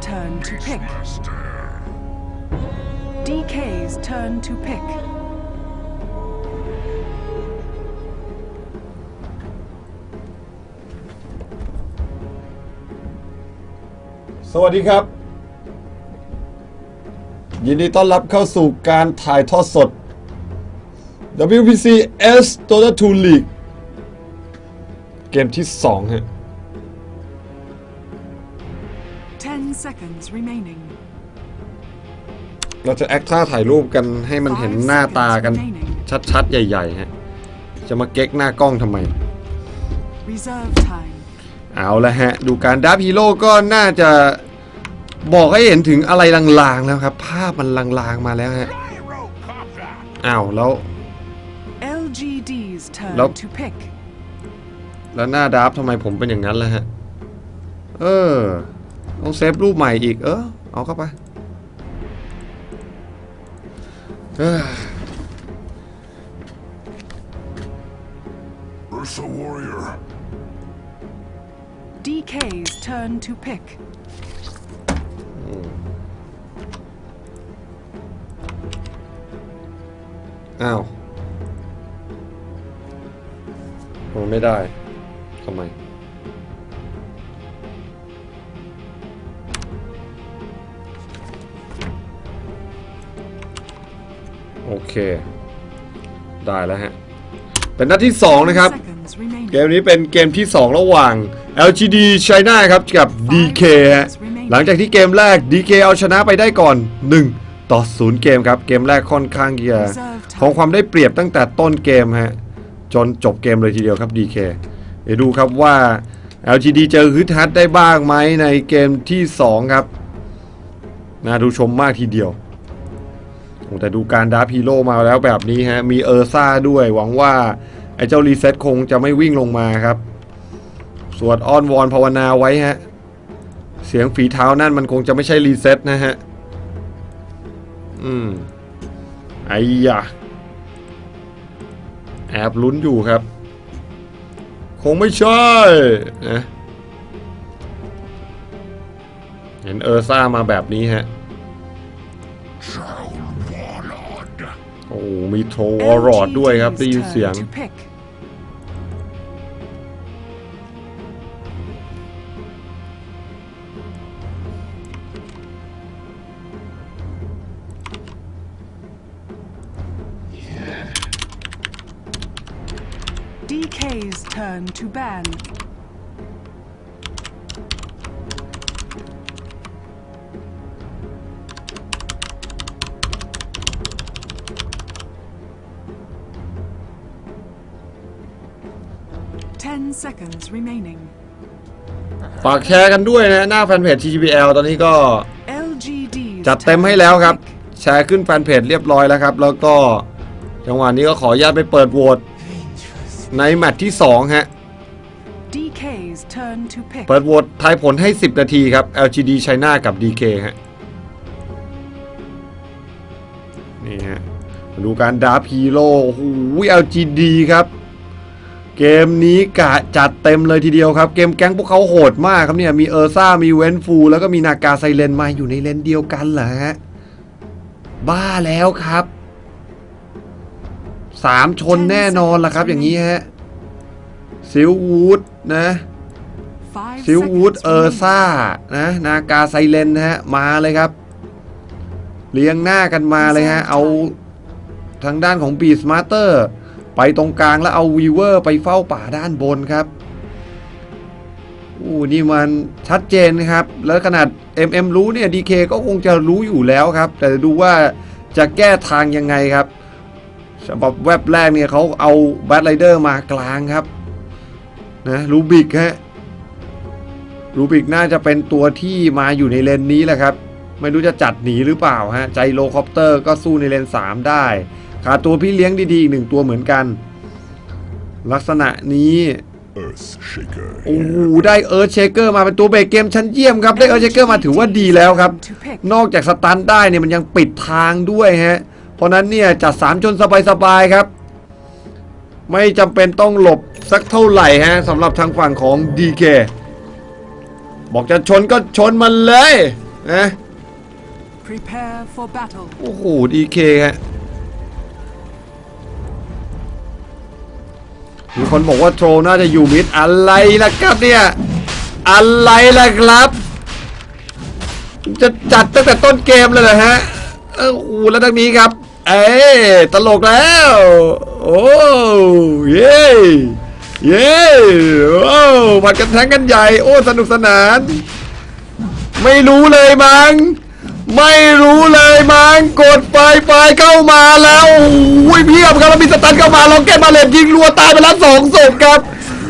turn to pick. DK's turn to pick. สวัสดีครับ ยินดีต้อนรับเข้าสู่การถ่ายทอดสด WPC S Dota 2 League เกมที่ 2 ฮะ seconds remaining. เราจะแอคท่าถ่ายรูปกันให้มันเห็นหน้าตากันชัดๆ ใหญ่ๆฮะ จะมาเก๊กหน้ากล้องทำไม Reserve time. เอาละฮะ ดูการดับฮีโร่ก็น่าจะบอกให้เห็นถึงอะไรลางๆแล้วครับ ภาพมันลางๆมาแล้วฮะอ้าวแล้ว LGD's turn Nope. to pick. แล้วหน้าดับทำไมผมเป็นอย่างนั้นล่ะฮะ เออ ต้องเซฟรูปใหม่อีก เออ เอาเข้าไปเอ้อ Ursa Warrior. DK's turn to pick. อ้าวมันไม่ได้ทำไม เค ได้แล้วฮะ เป็นนัดที่ 2 นะครับ เกมนี้เป็นเกมที่ 2 ระหว่าง LGD China ครับ กับ DK ฮะหลังจากที่เกมแรก DK เอาชนะไปได้ก่อน 1 ต่อ 0 เกมครับ เกมแรกค่อนข้างจะของความได้เปรียบตั้งแต่ต้นเกมฮะ จนจบเกมเลยทีเดียวครับ DK เดี๋ยวดูครับว่า LGD เจอฮึดฮัดได้บ้างไหมในเกมที่ 2 ครับ น่าดูชมมากทีเดียว แต่ดูการดาร์ฟฮีโร่มาแล้วแบบนี้ฮะ มีเออร์ซ่าด้วย หวังว่า ไอ้เจ้ารีเซ็ตคงจะไม่วิ่งลงมาครับ สวดอ้อนวอนภาวนาไว้ฮะ เสียงฝีเท้านั่นมันคงจะไม่ใช่รีเซ็ตนะฮะ อืม ไอ้ยะแอบลุ้นอยู่ครับ คงไม่ใช่นะเห็นเออร์ซ่ามาแบบนี้ฮะ อ้โหมีโทรวอรอดด้วยครับได้ยิน LGD's เสียง turn to pick. DK's turn to ban. Seconds remaining. ฝากแชร์กันด้วยนะหน้าแฟนเพจ TGBL ตอนนี้ก็ LGD จัดเต็มให้แล้วครับ แชร์ขึ้นแฟนเพจเรียบร้อยแล้วครับ แล้วก็จังหวะนี้ก็ขออนุญาตไปเปิดโหวตในแมตช์ที่ 2 ฮะ DK's turn to pick. เปิดโหวตทายผลให้ 10 นาทีครับ LGD China กับ DK ฮะ นี่ฮะ มาดูการดาร์พีโร่โอ้โห LGD ครับ เกมนี้กะจัดเต็มเลยทีเดียวครับ เกมแก๊งพวกเขาโหดมากครับเนี่ย มีเออร์ซ่า มีเวนฟู แล้วก็มีนากาไซเลนมาอยู่ในเลนเดียวกันเหรอฮะ บ้าแล้วครับสามชนแน่นอนล่ะครับ อย่างนี้ฮะซิลวูดนะซิลวูดเออร์ซ่านะนากาไซเลนฮะมาเลยครับเรียงหน้ากันมาเลยฮะ เอาทางด้านของบีสมาร์เตอร์ ไปตรงกลางแล้วเอาวีเวอร์ไปเฝ้าป่าด้านบนครับอู้นี่มันชัดเจนครับ แล้วขนาด MM รู้เนี่ย DK ก็คงจะรู้อยู่แล้วครับ แต่ดูว่าจะแก้ทางยังไงครับฉบับแว็บแรกเนี่ยเขาเอาแบทไรเดอร์มากลางครับนะรูบิกฮะรูบิกน่าจะเป็นตัวที่มาอยู่ในเลนนี้แหละครับ ไม่รู้จะจัดหนีหรือเปล่าฮะใจโลคอปเตอร์ก็สู้ในเลน 3 ได้ ขาดตัวพี่เลี้ยงดีๆอีกหนึ่งตัวเหมือนกัน ลักษณะนี้ Earth Shaker. โอ้โหได้เอิร์ธเชเกอร์มาเป็นตัวเบรกเกมชั้นเยี่ยมครับ ได้เอิร์ธเชเกอร์มาถือว่าดีแล้วครับ To pick. นอกจากสตันได้เนี่ยมันยังปิดทางด้วยฮะ เพราะนั้นเนี่ยจัดสามชนสบายๆครับ ไม่จำเป็นต้องหลบสักเท่าไหร่ฮะสำหรับทางฝั่งของ DK บอกจะชนก็ชนมันเลยนะ Prepare for battle. โอ้โหดีเคฮะ มีคนบอกว่าโทรน่าจะอยู่มิดอะไรล่ะครับเนี่ย อะไรล่ะครับ จะจัดตั้งแต่ต้นเกมเลยเหรอฮะเออโอ้โหแล้วทางนี้ครับ เอ้ตลกแล้ว โอ้เย้เย้โอ้ผัดกันแทงกันใหญ่ โอ้ สนุกสนาน ไม่รู้เลยมั้ง ไม่รู้เลยมังกดไฟไฟเข้ามาแล้วโอ้ยเพียบครับแล้วมีสตันเข้ามาลองแก้มาเลนยิงรัวตายไปแล้วสองศพครับ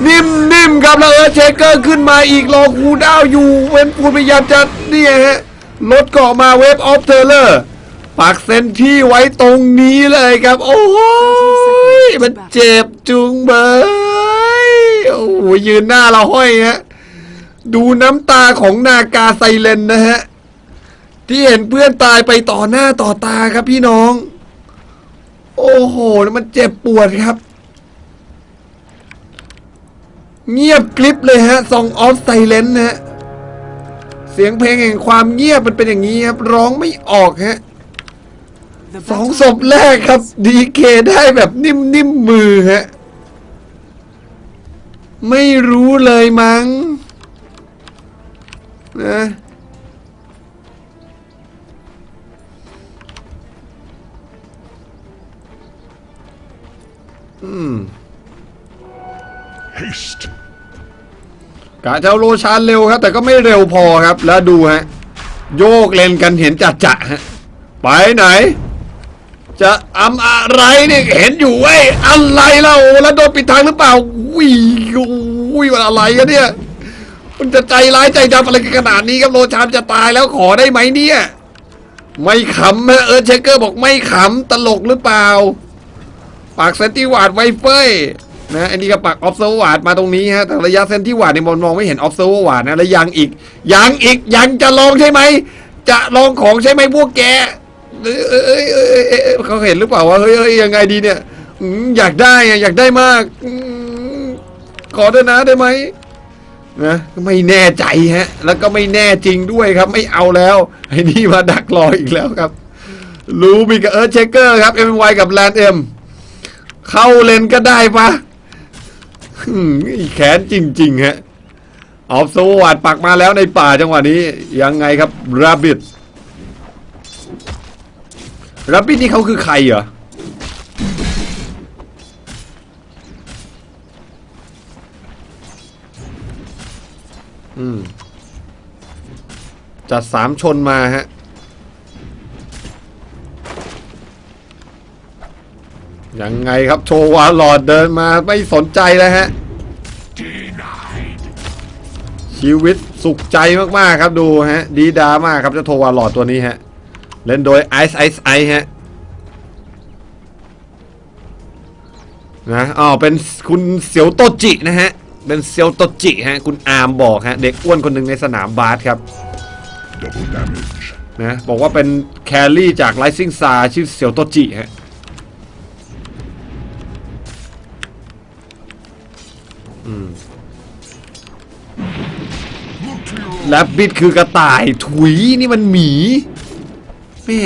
นิ่มนิ่มครับแล้วเออเชคเกอร์ขึ้นมาอีกรอคูดาวอยู่เวนปูนพยายามจะเนี่ยฮะลดเกาะมาเวฟออฟเทเลอร์ปักเซนที่ไว้ตรงนี้เลยครับ โอ้ยมันเจ็บจุงเบยโอ้โหยืนหน้าเราห้อยฮะดูน้ำตาของนากาไซเลนนะฮะ ที่เห็นเพื่อนตายไปต่อหน้าต่อตาครับพี่น้อง โอ้โหมันเจ็บปวดครับ เงียบกริบเลยฮะซองออฟไซเลนนะฮะเสียงเพลงแห่งความเงียบมันเป็นอย่างนี้ครับ ร้องไม่ออกฮะสองศพแรกครับดีเคได้แบบนิ่มๆมือฮะ ไม่รู้เลยมั้งนะ ม Haste. กะจะเอาโรชานเร็วครับ แต่ก็ไม่เร็วพอครับ แล้วดูฮะ โยกเลนกันเห็นจัดจะฮะ ไปไหน จะอำอะไรเนี่ยเห็นอยู่เว้ยอะไรเล่าแล้วโดนปิดทางหรือเปล่าวิวิมันอะไรกันเนี่ย มันจะใจร้ายใจดำอะไรกันขนาดนี้ครับโรชานจะตายแล้วขอได้ไหมเนี่ย ไม่ขำฮะเออเชคเกอร์บอกไม่ขำตลกหรือเปล่า ปากเซนติวาดไวเฟยนะอันนี้ก็ปักออฟเซอร์วาดมาตรงนี้ฮะแต่ระยะเซนติวาดเนี่ยมองไม่เห็นออฟเซอร์วาดนะแล้วยังอีกยังอีกยังจะลองใช่ไหมจะลองของใช่ไหมพวกแกเอ้ยเอ้ยเขาเห็นหรือเปล่าว่าเฮ้ยเยังไงดีเนี่ยอยากได้อยากได้มากขอด้วยนะได้ไหมนะไม่แน่ใจฮะ แล้วก็ไม่แน่จริงด้วยครับ ไม่เอาแล้วไอ้นี่มาดักรออีกแล้วครับลูบิกกับเอิร์ธเชคเกอร์ครับเอ็มวกับแลนด์เอ็ม เข้าเลนก็ได้ปะอีแขนจริง ๆ ฮะ ออฟสวัดปักมาแล้วในป่าจังหวะนี้ ยังไงครับราบิดราบิดนี่เขาคือใครเหรออืมจัดสามชนมาฮะ ยังไงครับโชวาลอดเดินมาไม่สนใจแล้วฮะ ชีวิตสุขใจมากๆครับดูฮะ ดีดามากครับเจ้าโทวาลอดตัวนี้ฮะ เล่นโดยไอซ์ไอซ์ไอฮะนะอ๋อเป็นคุณเซียวโตจินะฮะ เป็นเซียวโตจิฮะ คุณอาร์มบอกฮะ เด็กอ้วนคนหนึ่งในสนามบาสครับนะบอกว่าเป็นแคลรี่จากไ i ซิงซาชื่อเซียวโตจิฮะ แรบบิดคือกระต่ายถุยนี่มันหมีแม่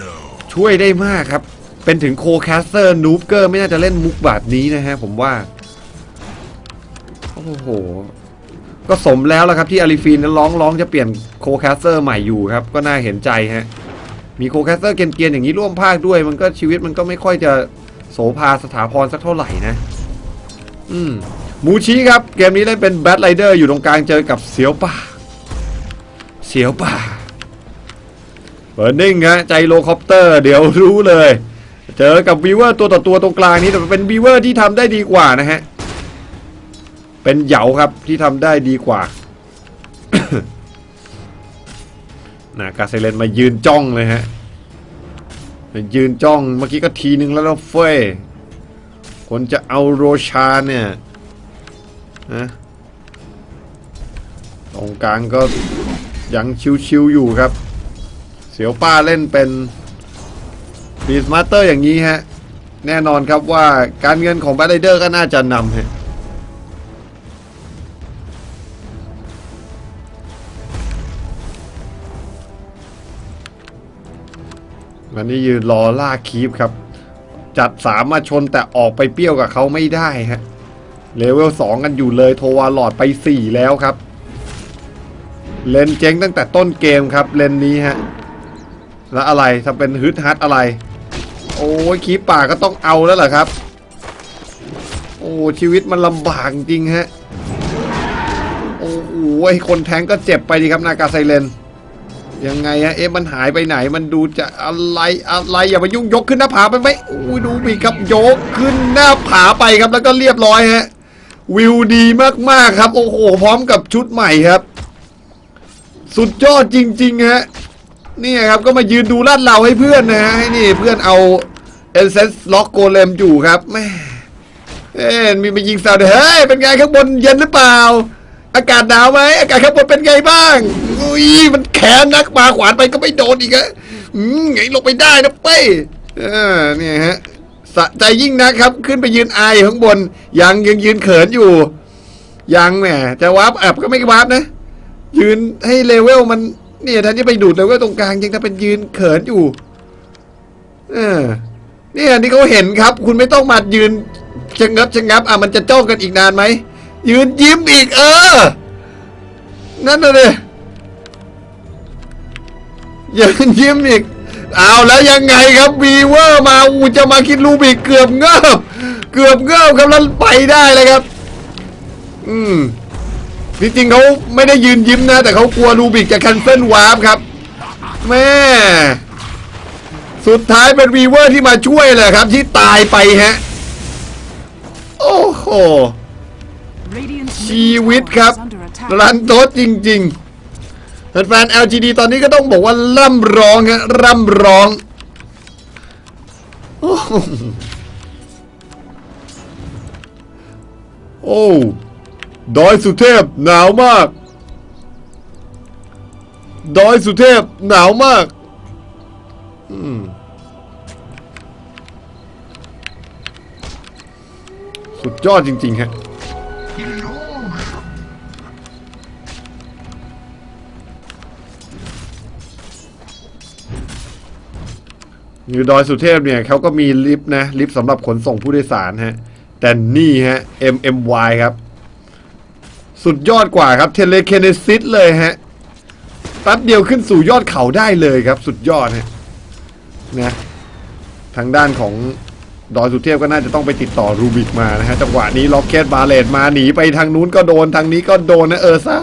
no. ช่วยได้มากครับ เป็นถึงโคแคสเตอร์นูบเกอร์ไม่น่าจะเล่นมุกแบบนี้นะฮะผมว่า โอ้โห ก็สมแล้วละครับที่อาริฟีนนั้นร้องร้องจะเปลี่ยนโคแคสเตอร์ใหม่อยู่ครับ ก็น่าเห็นใจฮะ มีโคแคสเตอร์เกรียนๆอย่างนี้ร่วมภาคด้วย มันก็ชีวิตมันก็ไม่ค่อยจะโสภาสถาพรสักเท่าไหร่นะ อืม มูชิครับ เกมนี้เล่นเป็นแบทไรเดอร์อยู่ตรงกลางเจอกับเสียวป่า เสียวป่าเปิดนิ่งฮะใจโลคอปเตอร์ เดี๋ยวรู้เลย เจอกับวีเวอร์ตัวต่อตัวตรงกลางนี้แต่เป็นวีเวอร์ที่ทำได้ดีกว่านะฮะ เป็นเหยาครับที่ทำได้ดีกว่านะกาเซเลนมายืนจ้องเลยฮะมายืนจ้องเมื่อกี้ก็ทีนึงแล้วแล้วเฟ้ยคนจะเอาโรชาเนี่ย นะตรงกลางก็ยังชิวๆอยู่ครับ เสียวป้าเล่นเป็นบีสมาสเตอร์อย่างนี้ฮะ แน่นอนครับว่าการเงินของแบทไรเดอร์ก็น่าจะนำฮะอันนี้ยืนรอล่าคีฟครับ จัดสามมาชนแต่ออกไปเปรี้ยวกับเขาไม่ได้ฮะ เลเวลสองกันอยู่เลยโทวาลอดไปสี่แล้วครับ เลนเจ๊งตั้งแต่ต้นเกมครับ เลนนี้ฮะ แล้วอะไรถ้าเป็นฮึดฮัดอะไร โอ้ยคีปป่าก็ต้องเอาแล้วเหรอครับ โอ้ชีวิตมันลำบากจริงฮะ โอ้โหคนแทงก็เจ็บไปดีครับ นากาไซเลนยังไงฮะเอ๊ะมันหายไปไหนมันดูจะอะไรอะไรอย่ามายุ่งยกขึ้นหน้าผาไปไหมอุ้ยดูมีครับยกขึ้นหน้าผาไปครับแล้วก็เรียบร้อยฮะ วิวดีมากๆครับ โอ้โห พร้อมกับชุดใหม่ครับ สุดยอดจริงๆฮะนี่ครับก็มายืนดูลาดเราให้เพื่อนนะฮะให้นี่เพื่อนเอาเอเซสล็อกโกเลมอยู่ครับแม่เอ้มีมายิงซาวเฮ้ยเป็นไงข้างบนเย็นหรือเปล่า อากาศหนาวไหมอากาศข้างบนเป็นไงบ้างอุ้ยมันแขนนักปาขวานไปก็ไม่โดนอีกอะอืมไงลงไปได้นะเป้เออเนี่ยฮะ สะใจยิ่งนะครับ ขึ้นไปยืนอายอยู่ข้างบน ยังยังยืนเขินอยู่ ยังแหมจะวาร์ปแอบก็ไม่วาร์ปนะ ยืนให้เลเวลมันเนี่ยแทนที่ไปดูดเลเวลตรงกลางยังจะเป็นยืนเขินอยู่ เออเนี่ยนี่เขาเห็นครับ คุณไม่ต้องมายืนชะงับชะงับ อะมันจะจ้องกันอีกนานไหมยืนยิ้มอีก เออ นั่นน่ะเลยยืนยิ้มอีก เอาแล้วยังไงครับวีเวอร์มาอูจะมาคิดลูบิกเกือบเงิบเกือบเงิบครับแล้วไปได้เลยครับ อืมจริงๆเขาไม่ได้ยืนยิ้มนะ แต่เขากลัวรูบิกจะ c คนเซิลวาร์ปครับแม่สุดท้ายเป็นวีเวอร์ที่มาช่วยเลยครับ ที่ตายไปฮะ โอ้โห Radiant's ชีวิตครับ middle tower is under attack. รันโทษจริง ๆ แฟนๆ LGD ตอนนี้ก็ต้องบอกว่าร่ำร้องฮะร่ำร้องโอ้โหโอ้ดอยสุเทพหนาวมาก ดอยสุเทพหนาวมากอืมสุดยอดจริงๆฮะ อยู่ดอยสุเทพเนี่ยเขาก็มีลิฟต์นะลิฟต์สำหรับขนส่งผู้โดยสารฮะแต่นี่ฮะ MMY ครับ สุดยอดกว่าครับเทเลเคเนซิสเลยฮะแป๊บเดียวขึ้นสู่ยอดเขาได้เลยครับ สุดยอดฮะนะทางด้านของดอยสุเทพก็น่าจะต้องไปติดต่อรูบิกมานะฮะจังหวะนี้ล็อกเก็ตบาเลตมาหนีไปทางนู้นก็โดนทางนี้ก็โดนนะเออซ่า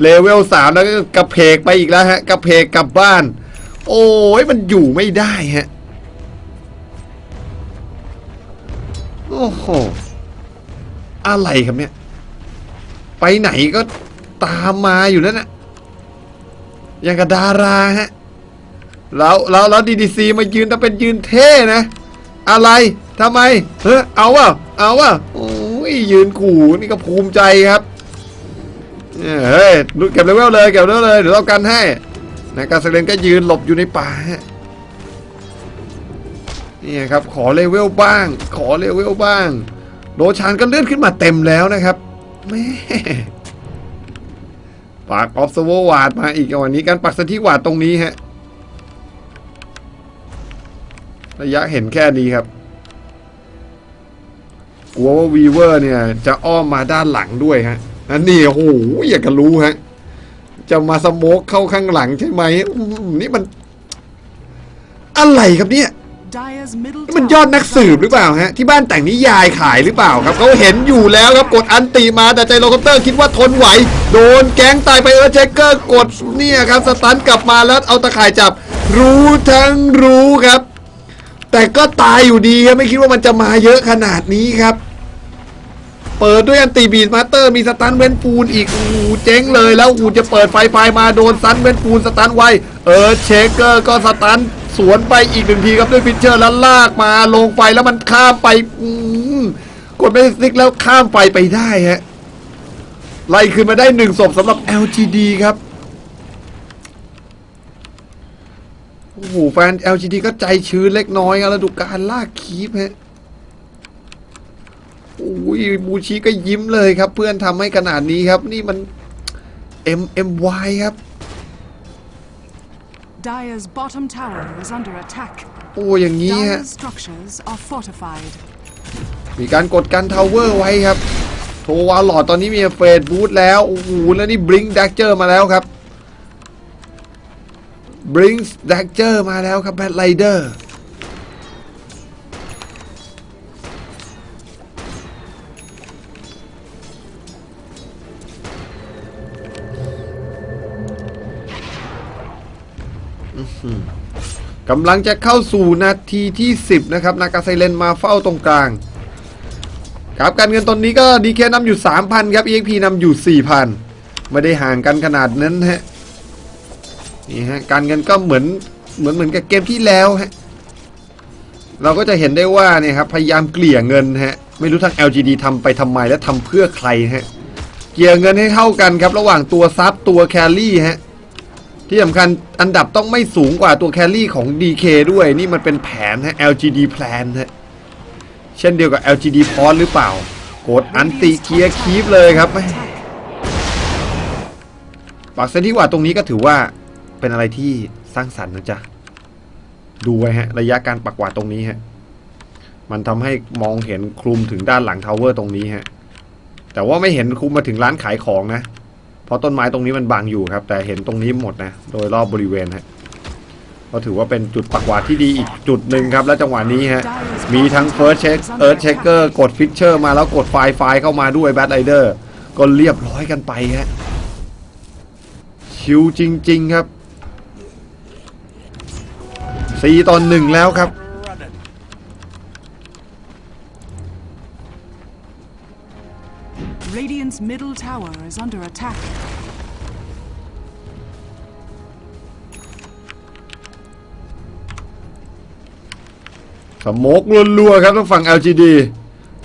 เลเวลสามแล้วก็กระเพกไปอีกแล้วฮะกระเพกกลับบ้าน โอ้ยมันอยู่ไม่ได้ฮะ โอ้โห อะไรครับเนี่ย ไปไหนก็ตามมาอยู่นั่นน่ะอย่างกับดาราฮะ แล้วแล้วแล้วดีดีซีมายืนแต่เป็นยืนเท่นะ อะไรทำไมเฮ้เอาวะเอาวะโอ้ยยืนขู่นี่ก็ภูมิใจครับเฮ้ยเก็บเลเวลเลยเก็บเลเวลเลยเดี๋ยวเรากันให้ นะกาเซเลนก็ยืนหลบอยู่ในป่าฮะนี่ครับขอเลเวลบ้าง ขอเลเวลบ้างโดชานก็เลื่อนขึ้นมาเต็มแล้วนะครับแม่ปากออฟสโววาดมาอีกวันนี้การปักสถิวาดตรงนี้ฮะระยะเห็นแค่นี้ครับกลัวว่าวีเวอร์เนี่ยจะอ้อมมาด้านหลังด้วยฮะอันนี้โอ้โหอยากจะรู้ฮะ จะมาสโมกเข้าข้างหลังใช่ไหมอืมนี่มัน อะไรครับเนี่ยนี่มันยอดนักสืบหรือเปล่าฮะที่บ้านแต่งนิยายขายหรือเปล่าครับเขาเห็นอยู่แล้วครับกดอันตีมาแต่ใจโลคอปเตอร์คิดว่าทนไหว โดนแก๊งตายไปเออเจเกอร์กดเนี่ยครับสตันกลับมาแล้วเอาตะข่ายจับ รู้ทั้งรู้ครับ แต่ก็ตายอยู่ดีครับไม่คิดว่ามันจะมาเยอะขนาดนี้ครับ เปิดด้วยอันตีบีดมาสเตอร์มีสตันเวนปูนอีกอ้โหเจ๊งเลยแล้วอูจะเปิดไฟไฟมาโดนซันเวนปูนสตันไวเออเชคเกอร์ก็สตันสวนไปอีกหนึ่งทีครับด้วยพิชเชอร์แล้วลากมาลงไฟแล้วมันข้ามไปอืมกดไม่สติ๊กแล้วข้ามไฟไปได้ฮะไล่ขึ้นมาได้หนึ่งศพสำหรับ LGD ครับโอ้โหแฟน LGD ก็ใจชื้นเล็กน้อยแล้วดูการลากคีปฮะ อ้ยบูชิก็ยิ้มเลยครับ เพื่อนทำให้ขนาดนี้ครับ นี่มัน M M Y ครับ Dyer's bottom tower is under attack. โอ้อย่างนี้ฮะ Dyer's structures are fortified. มีการกดกันทาวเวอร์ไว้ครับ โทวาลอดตอนนี้มีเฟดบูทแล้วโอ้โหแล้วนี่บริงดักเจอร์มาแล้วครับบริงดักเจอร์มาแล้วครับแบทไลเดอร์ กำลังจะเข้าสู่นาทีที่ 10 นะครับ นากาไซเลนมาเฝ้าตรงกลางครับการเงินตอนนี้ก็ดีเคนำอยู่ 3,000 ครับ EXP นำอยู่ 4,000 ไม่ได้ห่างกันขนาดนั้นฮะนี่ฮะการเงินก็เหมือนเหมือนเหมือนกับเกมที่แล้วฮะเราก็จะเห็นได้ว่าเนี่ยครับพยายามเกลี่ยเงินฮะไม่รู้ทาง LGD ทำไปทำไมและทำเพื่อใครฮะเกลี่ยเงินให้เท่ากันครับ ระหว่างตัวซับตัวแครี่ฮะ ที่สำคัญอันดับต้องไม่สูงกว่าตัวแครี่ของ DK ด้วย นี่มันเป็นแผนฮะ LGD plan ฮะ เช่นเดียวกับ LGD p o s หรือเปล่า กดอันติเคียร์คีฟเลยครับปักเซนที่ว่าตรงนี้ก็ถือว่าเป็นอะไรที่สร้างสรรค์นะจ๊ะ ดูไว้ฮะ ระยะการปักหวาดตรงนี้ฮะ มันทำให้มองเห็นคลุมถึงด้านหลังทาวเวอร์ตรงนี้ฮะ แต่ว่าไม่เห็นคลุมมาถึงร้านขายของนะ เพราะต้นไม้ตรงนี้มันบังอยู่ครับ แต่เห็นตรงนี้หมดนะ โดยรอบบริเวณฮะก็ถือว่าเป็นจุดปักหวาดที่ดีอีกจุดหนึ่งครับ และจังหวะนี้ฮะมีทั้ง First Check Earth Checker กด Fixture มาแล้วกดไฟล์ไฟล์เข้ามาด้วย Bad Rider ก็เรียบร้อยกันไปฮะชิวจริง ๆ ครับ4ต่อ1แล้วครับ Radiant's middle tower is under attack. สโมกรัวๆครับต้งฝั่ง LGD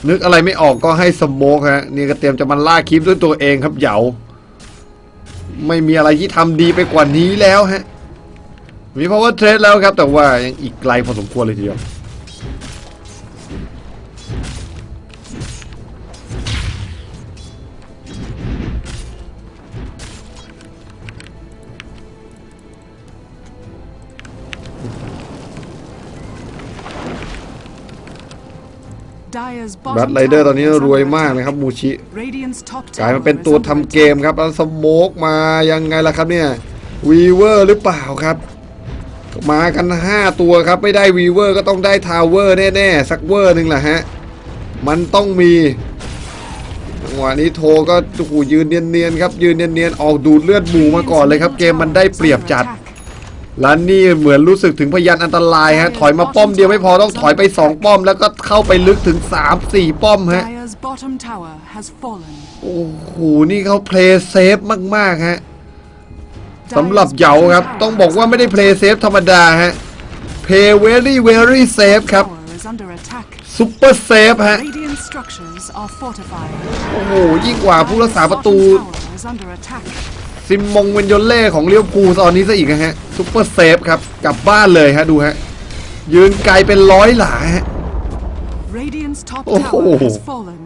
นึกอะไรไม่ออกก็ให้สโมกฮะนี่ก็เตรียมจะมาล่าคลิปด้วยตัวเองครับเหยาไม่มีอะไรที่ทำดีไปกว่านี้แล้วฮะมี power trade แล้วครับ แต่ว่ายังอีกไกลพอสมควรเลยทีเดียว บัต bottom ไรเดอร์ตอน tower นี้ is รวย under มาก attack. นะครับมูชิ Radiant's top กลายมา tower เป็น is ตัว under ทำเกม attack. ครับแล้วสโมกมายังไงล่ะครับเนี่ยวีเวอร์หรือเปล่าครับ มากัน 5 ตัวครับไม่ได้วีเวอร์ก็ต้องได้ทาวเวอร์แน่ๆสักเวอร์หนึ่งแหละฮะมันต้องมีจังหวะนี้โทก็โอ้โหยืนเนียนๆครับยืนเนียนๆออกดูดเลือดหมูมาก่อนเลยครับ เกมมันได้เปรียบจัด แล้วนี่เหมือนรู้สึกถึงพยานอันตรายฮะถอยมาป้อมเดียวไม่พอต้องถอยไป 2 ป้อม แล้วก็เข้าไปลึกถึง 3-4 ป้อมฮะ Dyer's bottom tower has fallen. โอ้โหนี่เขาเพลย์เซฟมากๆฮะสำหรับเหยาครับ ต้องบอกว่าไม่ได้เพลย์เซฟธรรมดาฮะเพย์เวรี่เวรี่เซฟครับ Tower is under attack. ซุปเปอร์เซฟฮะ Radiant structures are fortified. โอ้โหยิ่งกว่าผู้รักษา Dyer's ประตู bottom tower is under attack. ซิมมงเวนโยเล่ของเลี้ยวภูลตอนนี้ซะอีกนะฮะซุปเปอร์เซฟครับ กลับบ้านเลยฮะดูฮะ ยืนไกลเป็นร้อยหลาฮะ Radiant's top Oh. tower has fallen.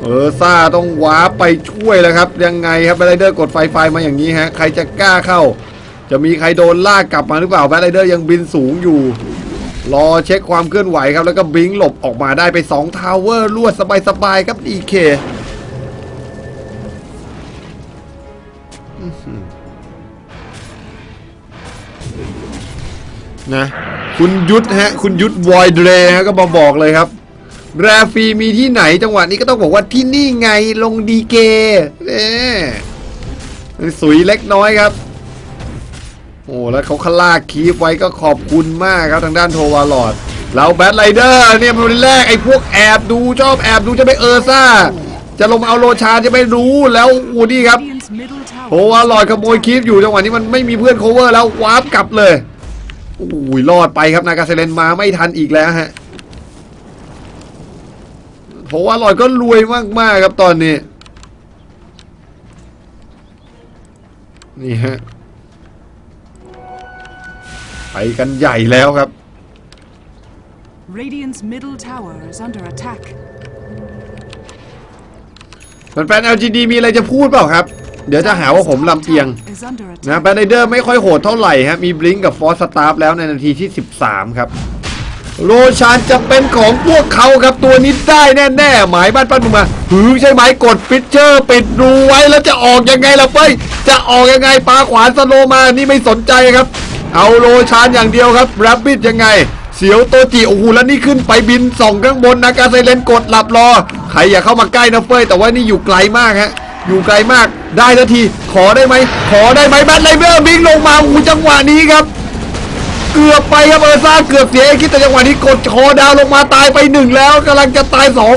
เออซ่าต้องว้าร์ปไปช่วยแล้วครับ ยังไงครับแบทไรเดอร์กดไฟไฟมาอย่างนี้ฮะ ใครจะกล้าเข้า จะมีใครโดนลากกลับมาหรือเปล่าแบทไรเดอร์ยังบินสูงอยู่ รอเช็คความเคลื่อนไหวครับ แล้วก็บลิงก์หลบออกมาได้ไป2ทาวเวอร์รวดสบายๆครับดีเค นะ คุณยุทธฮะ คุณยุทธวอยเดรฮะก็มาบอกเลยครับแรฟีมีที่ไหนจังหวะนี้ก็ต้องบอกว่าที่นี่ไงลงดีเกเน่สุยเล็กน้อยครับโอ้แล้วเขาคลากคีฟไว้ก็ขอบคุณมากครับทางด้านโทวาลอดแล้วแบทไรเดอร์เนี่ยเป็นแรกไอ้พวกแอบดูชอบแอบดูจะไปเออร์ซ่า จะลงเอาโลชาจะไม่รู้แล้วอ้นี่ครับโท tower วาลอดขโมยคีฟอยู่จังหวะนี้มันไม่มีเพื่อนโคเวอร์แล้ววาร์ปกลับเลย อ้ยรอดไปครับนากาเซเลนมาไม่ทันอีกแล้วฮะเพราะว่าลอยก็รวยมากๆครับตอนนี้ นี่ฮะ ไปกันใหญ่แล้วครับ Radiant's middle tower is under attack. แฟนๆ LGD มีอะไรจะพูดเปล่าครับ เดี๋ยวจะหาว่าผมลำเอียงนะแบนไดเดอร์ไม่ค่อยโหดเท่าไหร่ฮะมีบลิงก์กับฟอสสตาร์แล้วในนาทีที่ 13 ครับ โรชานจะเป็นของพวกเขาครับตัวนี้ได้แน่ๆหมายบ้านปั้นมึงมาหือใช่ไหมกดฟิชเชอร์ปิดรูไว้แล้วจะออกยังไงล่ะเฟ้ยจะออกยังไงปลาขวานสโลมานี่ไม่สนใจครับ เอาโรชานอย่างเดียวครับแรบบิทยังไงเสียวโตจิโอ้โหแล้วนี่ขึ้นไปบินส่องข้างบนนะกาไซเลนกดหลับรอ ใครอย่าเข้ามาใกล้นะเฟ้ยแต่ว่านี่อยู่ไกลมากฮะ อยู่ไกลมากได้นาที ขอได้ไหมขอได้ไหมแบทไลเบอร์บิงลงมาอ้โหจังหวะนี้ครับ เกือบไปครับเออร์ซ่าเกือบเสียคิดแต่จังหวะนี้กดคอดาวลงมาตายไปหนึ่งแล้วกำลังจะตายสอง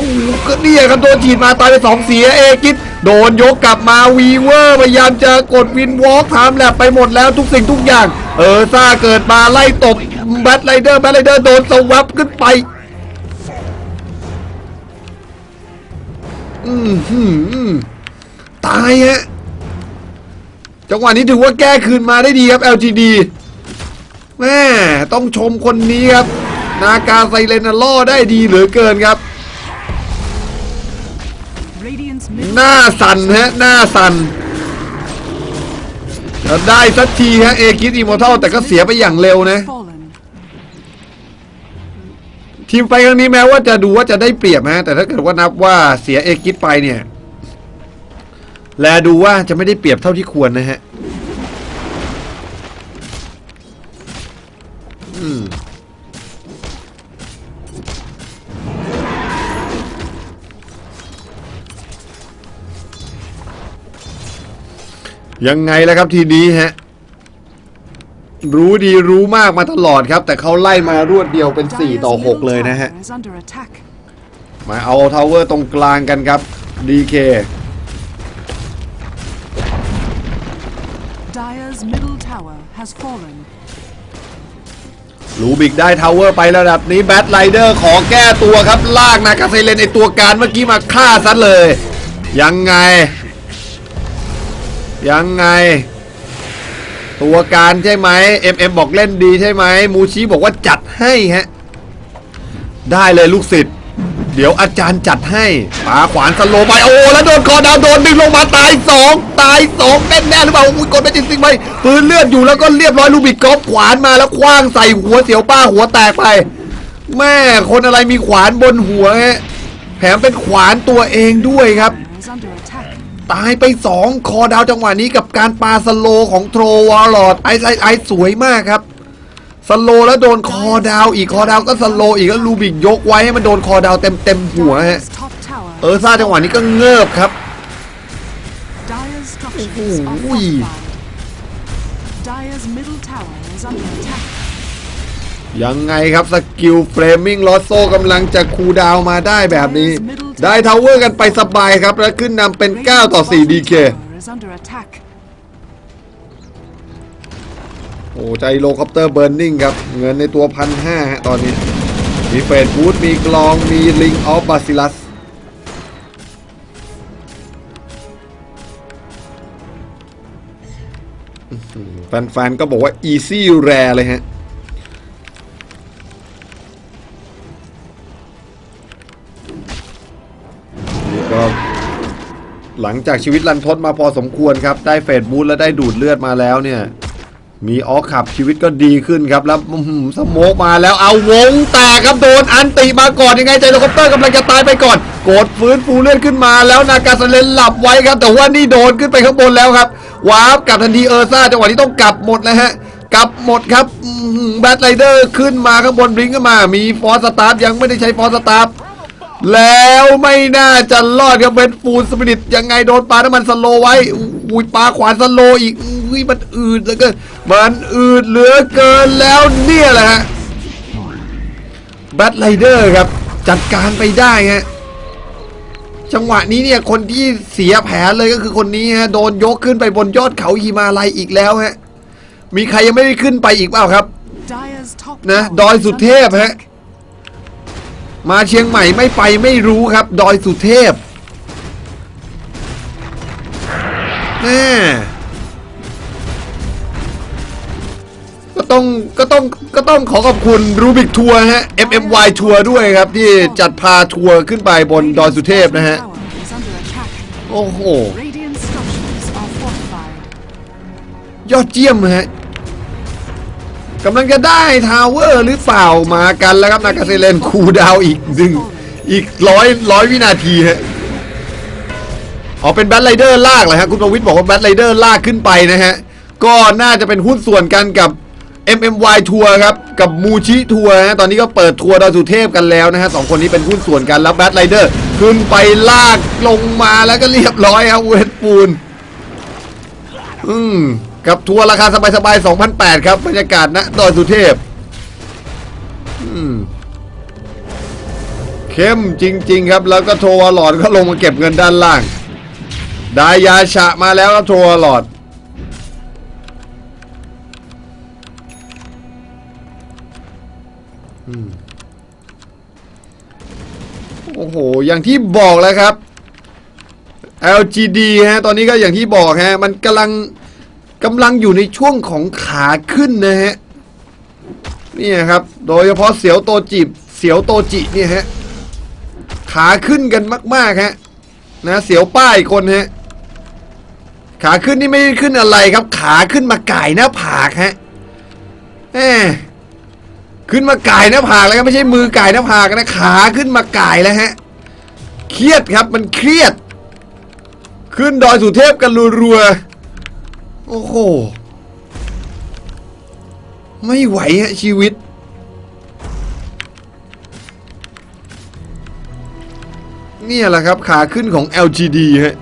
ก็เนี่ยครับโดนฉีดมาตายไปสองเสียเอกิดโดนยกกลับมาวีเวอร์พยายามจะกดวินวอล์กทำแลบไปหมดแล้วทุกสิ่งทุกอย่าง เออร์ซ่าเกิดมาไล่ตบแบทไรเดอร์แบทไรเดอร์โดนสวับขึ้นไปอืมหืม ตายฮะจังหวะนี้ถือว่าแก้คืนมาได้ดีครับ LGD แม่ต้องชมคนนี้ครับ นาคาไซเลนาล่อได้ดีเหลือเกินครับ Radiant's ห middle น้าสั่นฮะหน้าสั่นแล้วได้สักทีฮะเอกิสอิมอร์ทัลแต่ก็เสียไปอย่างเร็วนะ fallen. ทีมไฟครั้งนี้แม้ว่าจะดูว่าจะได้เปรียบฮะแต่ถ้าเกิดว่านับว่าเสียเอกิสไปเนี่ย แลดูว่าจะไม่ได้เปรียบเท่าที่ควรนะฮะยังไงแล้วครับทีนี้ฮะ รู้ดีรู้มากมาตลอดครับ แต่เขาไล่มารวดเดียวเป็น 4 ต่อ 6 เลยนะฮะ มาเอาทาวเวอร์ตรงกลางกันครับ DK Dyer's middle tower has fallen. ลูบิกได้ทาวเวอร์ไประดับนี้แบทไ i เดอร์ขอแก้ตัวครับ ลากนากาเซเลนไอตัวการเมื่อกี้มาฆ่าซะเลย ยังไง ยังไง ตัวการใช่ไหม MM บอกเล่นดีใช่ไหม มูชิบอกว่าจัดให้ฮะ ได้เลยลูกศิษย์ เดี๋ยวอาจารย์จัดให้ปาขวานสโลไปโอ้แล้วโดนคอดาวโดนดึงลงมาตายสองตายสองแน่แน่หรือเปล่าอุ้ยกดไม่ติดสิงไปปืนเลือดอยู่แล้วก็เรียบร้อยลูบิกกอฟขวานมาแล้วคว้างใส่หัวเสียวป้าหัวแตกไป แม่คนอะไรมีขวานบนหัวฮะแถมเป็นขวานตัวเองด้วยครับ ตายไปสองคอดาวจังหวะนี้กับการปาสโลของโทรวอลลอดไอไอไอสวยมากครับ สโลว์แล้วโดนคอดาวอีกคอดาวก็สโลว์อีกแล้วลูบิกยกไว้ให้มันโดนคอดาวเต็มเต็มๆหัวฮะ Dyer's top tower. เออซ่าจังหวะนี้ก็เงิบครับ Dyer's structures Ooh, are ooh. fortified. Dyer's middle tower is under attack. ยังไงครับสกิลเฟรมมิ่งลอสโซกำลังจะคูลดาวน์มาได้แบบนี้ ได้ทาวเวอร์กันไปสบายครับ แล้วขึ้นนำเป็น 9 ต่อ4 Radiant's DK โอ้ใจโลคอปเตอร์เบิร์นนิ่งครับ เงินในตัวพันห้าฮะตอนนี้ มีเฟดบูธมีกลองมีลิงออฟบาซิลัสแฟนๆก็บอกว่า easy rare เลยฮะก็หลังจากชีวิตรันทดมาพอสมควรครับ ได้เฟดบูธและได้ดูดเลือดมาแล้วเนี่ย มีออกขับชีวิตก็ดีขึ้นครับ แล้วสโมกมาแล้วเอาวงแตกครับโดนอันติมาก่อนยังไงใจโลคอปเตอร์กำลังจะตายไปก่อน กดฟื้นฟูเลือดขึ้นมาแล้วนากาสเลนหลับไว้ครับ แต่ว่านี่โดนขึ้นไปข้างบนแล้วครับวาร์ปกลับทันทีเออร์ซ่าจังหวะนี้ต้องกลับหมดแล้วฮะกลับหมดครับแบทไรเดอร์ขึ้นมาข้างบนบลิงขึ้นมา มีฟอร์สตาร์ยังไม่ได้ใช้ฟอร์สตาร์แล้วไม่น่าจะรอดครับเป็นฟูลสปิริตยังไงโดนปลาน้ำมันสโลไว้ อุ้ยปลาขวานสโลอีกอุ้ยมันอืดเหลือเกินมันอืดเหลือเกินแล้วเนี่ยแหละฮะแบทไรเดอร์ครับ จัดการไปได้ฮะจังหวะนี้เนี่ยคนที่เสียแผลเลยก็คือคนนี้ฮะโดนยกขึ้นไปบนยอดเขาฮิมาลัยอีกแล้วฮะมีใครยังไม่ได้ขึ้นไปอีกเปล่าครับนะดอยสุเทพฮะมาเชียงใหม่ไม่ไปไม่รู้ครับ ดอยสุเทพ แม่ก็ต้องก็ต้องก็ต้องขอขอบคุณรูบิกทัวร์ฮะ FMY ทัวร์ด้วยครับ ที่จัดพาทัวร์ขึ้นไปบนดอยสุเทพนะฮะ โอ้โห ยอดเยี่ยมฮะกำลังจะได้ทาวเวอร์หรือเปล่ามากันแล้วครับ นากาเซเลนคูดาวอีกหนึ่งอีกร้อยร้อยวินาทีฮะ อ๋อเป็นแบทไรเดอร์ลากเหรอฮะคุณประวิทย์บอกว่าแบทไรเดอร์ลากขึ้นไปนะฮะก็น่าจะเป็นหุ้นส่วนกันกับ MMY ทัวร์ครับกับมูชิทัวร์ฮะตอนนี้ก็เปิดทัวร์ดาวสุเทพกันแล้วนะฮะสองคนนี้เป็นหุ้นส่วนกันแล้วแบทไรเดอร์ขึ้นไปลากลงมาแล้วก็เรียบร้อยครับเวทปูนอืมกับทัวร์ราคาสบายๆ2,008ครับบรรยากาศณดอยสุเทพอืมเข้มจริง ๆ ครับ แล้วก็โทรวาหลอดก็ลงมาเก็บเงินด้านล่าง ดายาชะมาแล้วครับทรวาหลอด โอ้โห อย่างที่บอกแล้วครับ LGD ฮะ ตอนนี้ก็อย่างที่บอกฮะ มันกำลังกำลังอยู่ในช่วงของขาขึ้นนะฮะ นี่ครับ โดยเฉพาะเสียวโตจิบ เสียวโตจิเนี่ยฮะ ขาขึ้นกันมาก ๆ ฮะนะเสียวป้ายคนฮะ ขาขึ้นนี่ไม่ได้ขึ้นอะไรครับ ขาขึ้นมาไก่หน้าผากฮะแหมขึ้นมาไก่หน้าผากแล้วครับไม่ใช่มือไก่หน้าผากนะขาขึ้นมาไก่แล้วฮะ เครียดครับมันเครียด ขึ้นดอยสุเทพกันรัวๆ โอ้โห ไม่ไหวฮะชีวิต เนี่ยแหละครับขาขึ้นของ LGD ฮะ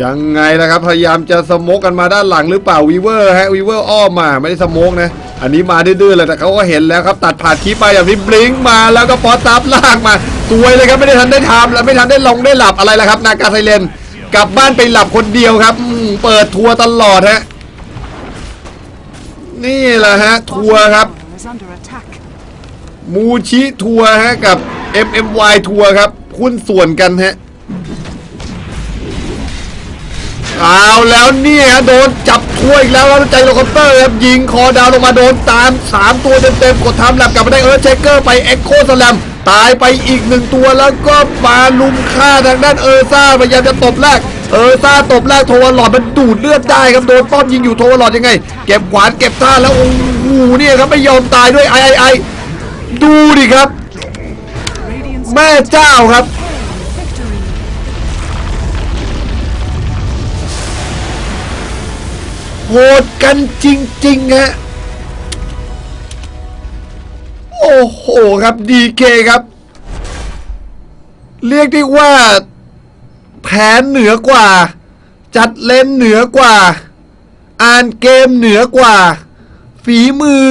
ยังไงล่ะครับพยายามจะสโมกกันมาด้านหลังหรือเปล่าวีเวอร์ฮะวีเวอร์อ้อมมาไม่ได้สโมกนะ อันนี้มาดื้อๆเลยแต่เขาก็เห็นแล้วครับตัดผ่านคลิปไปอย่างนี้บลิงมาแล้วก็ปอซับลากมาสวยเลยครับไม่ได้ทันได้ทำและไม่ทันได้ลงได้หลับอะไรละครับ นากาไซเลนกลับบ้านไปหลับคนเดียวครับเปิดทัวร์ตลอดฮะนี่แหละฮะทัวร์ครับมูชิทัวร์ฮะกับ MMY ทัวร์ครับหุ้นส่วนกันฮะ เอาแล้วเนี่ยโดนจับทัวร์อีกแล้วแล้วใจโลคอปเตอร์ครับยิงคอดาวลงมาโดนตาม 3 ตัวเต็มๆกดทำแลบกลับมาได้เอิร์ธเชคเกอร์ไปเอ็กโคสแลมตายไปอีกหนึ่งตัวแล้วก็มาลุมฆ่าทางด้านเออซ่าพยายามจะตบแรกเออซ่าตบแรกโทวหลอดมันดูดเลือดได้ครับโดนป้อมยิงอยู่โทวหลอดยังไง เก็บขวานเก็บท่าแล้วโอ้โหเนี่ยครับไม่ยอมตายด้วยไอไอไอดูดิครับ แม่เจ้าครับ หดกันจริงๆฮะโอ้โหครับดีเคครับ เรียกได้ว่า แผนเหนือกว่า จัดเล่นเหนือกว่า อ่านเกมเหนือกว่า ฝีมือ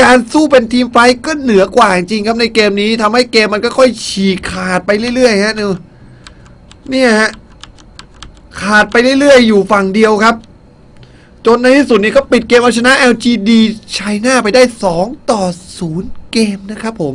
การสู้เป็นทีมไฟก็เหนือกว่าจริงๆครับในเกมนี้ทำให้เกมมันก็ค่อยฉีกขาดไปเรื่อยๆฮะนิวเนี่ยฮะขาดไปเรื่อยๆ อยู่ฝั่งเดียวครับ จนในที่สุดนี้ก็ปิดเกมเอาชนะ LGD ไชน่าไปได้ 2 ต่อ 0 เกมนะครับผม